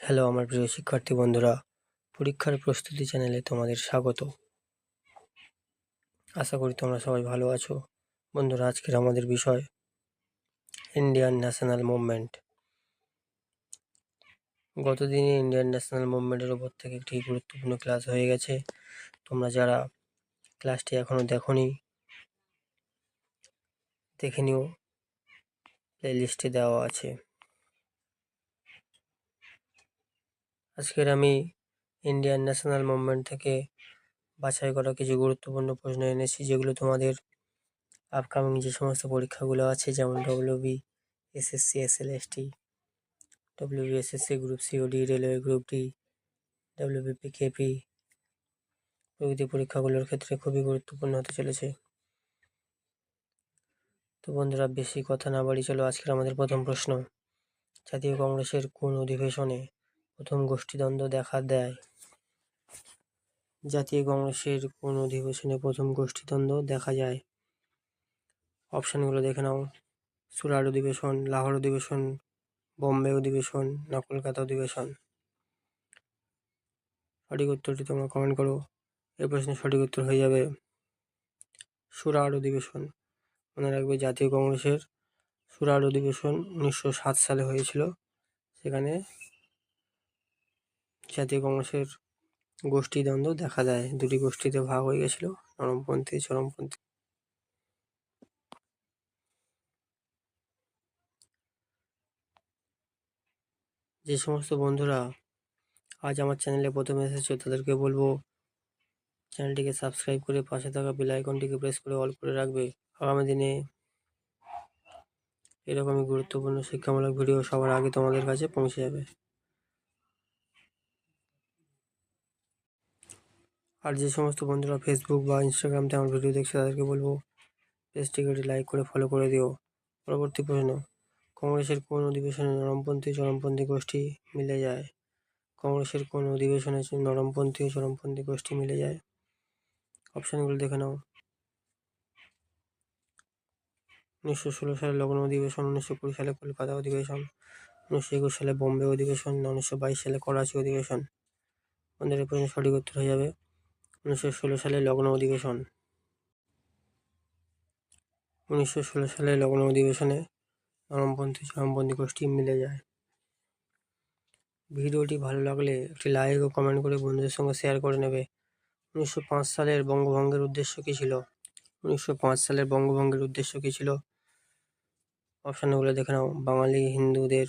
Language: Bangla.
হ্যালো, আমার প্রিয় শিক্ষার্থী বন্ধুরা, পরীক্ষার প্রস্তুতি চ্যানেলে তোমাদের স্বাগত। আশা করি তোমরা সবাই ভালো আছো। বন্ধুরা, আজকের আমাদের বিষয় ইন্ডিয়ান ন্যাশনাল মুভমেন্ট গতদিনে ইন্ডিয়ান ন্যাশনাল মুভমেন্টের ওপর থেকে একটি গুরুত্বপূর্ণ ক্লাস হয়ে গেছে। তোমরা যারা ক্লাসটি এখনও দেখনি, দেখে নিও। প্লেলিস্টে দেওয়া আছে। আজকের আমি ইন্ডিয়ান ন্যাশনাল মুভমেন্ট থেকে বাছাই করা কিছু গুরুত্বপূর্ণ প্রশ্ন এনেছি, যেগুলো তোমাদের আপকামিং যে সমস্ত পরীক্ষাগুলো আছে, যেমন WB SSC SLST WB SSC group COD railway group D WBP KP প্রভৃতি পরীক্ষাগুলোর ক্ষেত্রে খুবই গুরুত্বপূর্ণ হতে চলেছে। তো বন্ধুরা, বেশি কথা না বাড়ি চলো আজকের আমাদের প্রথম প্রশ্ন। জাতীয় কংগ্রেসের কোন অধিবেশনে প্রথম গোষ্ঠীদ্বন্দ্ব দেখা দেয়। জাতীয় কংগ্রেসের কোন অধিবেশনে প্রথম গোষ্ঠীদ্বন্দ্ব দেখা যায়। অপশানগুলো দেখে নাও। সুরাট অধিবেশন, লাহোর অধিবেশন, বোম্বে অধিবেশন, না কলকাতা অধিবেশন। সঠিক উত্তরটি তোমরা কমেন্ট করো। এই প্রশ্নের সঠিক উত্তর হয়ে যাবে সুরাট অধিবেশন। মনে রাখবে জাতীয় কংগ্রেসের সুরাট অধিবেশন উনিশশো সাত সালে হয়েছিল। সেখানে জাতীয় কংগ্রেসের গোষ্ঠীদ্বন্দ্ব দেখা দেয়। দুটি গোষ্ঠীতে ভাগ হয়ে গেছিল, নরমপন্থী, চরমপন্থী। যে সমস্ত বন্ধুরা আজ আমার চ্যানেলে প্রথমে এসেছ, তাদেরকে বলব, চ্যানেলটিকে সাবস্ক্রাইব করে পাশে থাকা বেল আইকনটিকে প্রেস করে অল করে রাখবে। আগামী দিনে এরকমই গুরুত্বপূর্ণ শিক্ষামূলক ভিডিও সবার আগে তোমাদের কাছে পৌঁছে যাবে। আর যে সমস্ত বন্ধুরা ফেসবুক বা ইনস্টাগ্রামতে আমার ভিডিও দেখছে, তাদেরকে বলব, পেজটিকে লাইক করে ফলো করে দিও। পরবর্তী প্রশ্ন, কংগ্রেসের কোন অধিবেশনে নরমপন্থী চরমপন্থী গোষ্ঠী মিলে যায়? কংগ্রেসের কোন অধিবেশনে নরমপন্থী ও চরমপন্থী গোষ্ঠী মিলে যায়? অপশানগুলো দেখে নাও। উনিশশো ষোলো সালে লখনৌ অধিবেশন, উনিশশো কুড়ি সালে কলকাতা অধিবেশন, উনিশশো একুশ সালে বোম্বে অধিবেশন, উনিশশো বাইশ সালে করাচি অধিবেশন। আমাদের প্রশ্ন সঠিক উত্তর হয়ে যাবে। উনিশশো ষোলো সালে লগ্ন অধিবেশন। উনিশশো ষোলো সালে লগ্ন অধিবেশনে নরমপন্থী চরমপন্থী গোষ্ঠী মিলে যায়। ভিডিওটি ভালো লাগলে একটি লাইক ও কমেন্ট করে বন্ধুদের সঙ্গে শেয়ার করে নেবে। উনিশশো পাঁচ সালের বঙ্গভঙ্গের উদ্দেশ্য কী ছিল? উনিশশো পাঁচ সালের বঙ্গভঙ্গের উদ্দেশ্য কী ছিল? অপশানগুলো দেখে নাও। বাঙালি হিন্দুদের